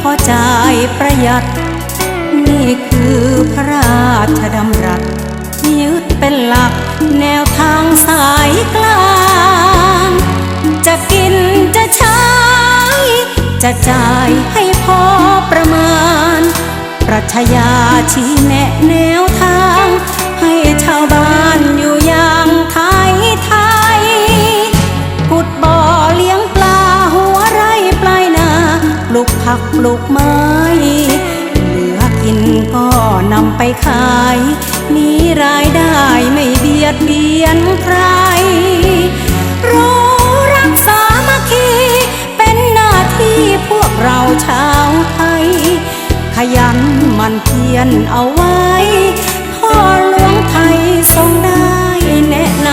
พอจ่ายประหยัด นี่คือพระราชดำรัสยึดเป็นหลักแนวทางสายกลาง จะกินจะใช้ จะจ่ายให้พอประมาณ ปรัชญาชี้แนะแนวทาง ให้ชาวบ้านอยู่ ปลูกผักปลูกไม้เหลือกินก็นำไปขาย มีรายได้ไม่เบียดเบียนใคร รู้รักสามัคคี เป็นหน้าที่พวกเราชาวไทย ขยันหมันเพียรเอาไว้ พ่อหลวงไทยทรงได้แนะน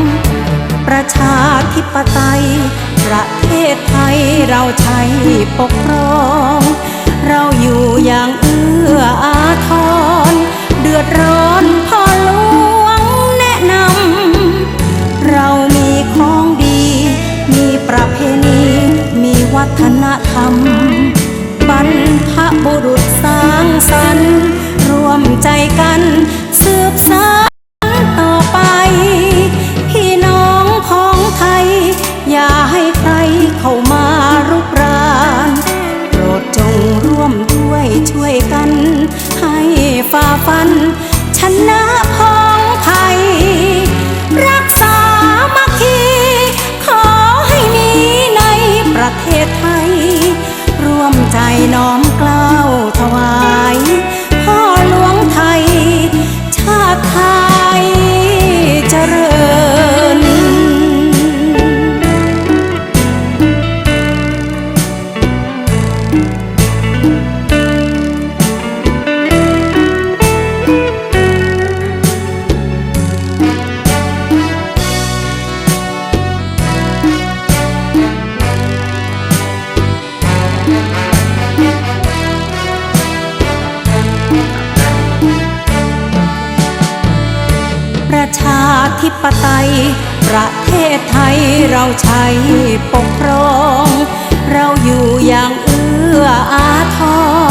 ำประชาธิปไตย ประเทศไทยเราใช้ปกครอง เราอยู่อย่างเอื้ออาทร เดือดร้อนพ่อหลวงแนะนำ เรามีของดี มีประเพณี มีวัฒนธรรม บรรพบุรุษสร้างสรรค์ ชาธิปไตย ประเทศไทยเราใช้ปกครอง เราอยู่อย่างเอื้ออาท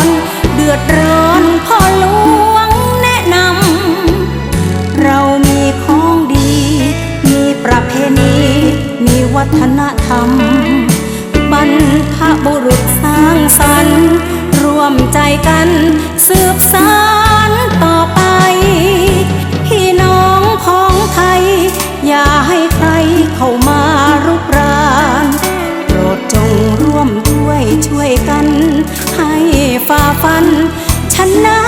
ร เดือดร้อนพ่อหลวงแนะนำ เรามีของดี มีประเพณี มีวัฒนธรรม บรรพบุรุษสร้างสรรค์ ร่วมใจกัน กัน ให้ฝ่าฟันชนะ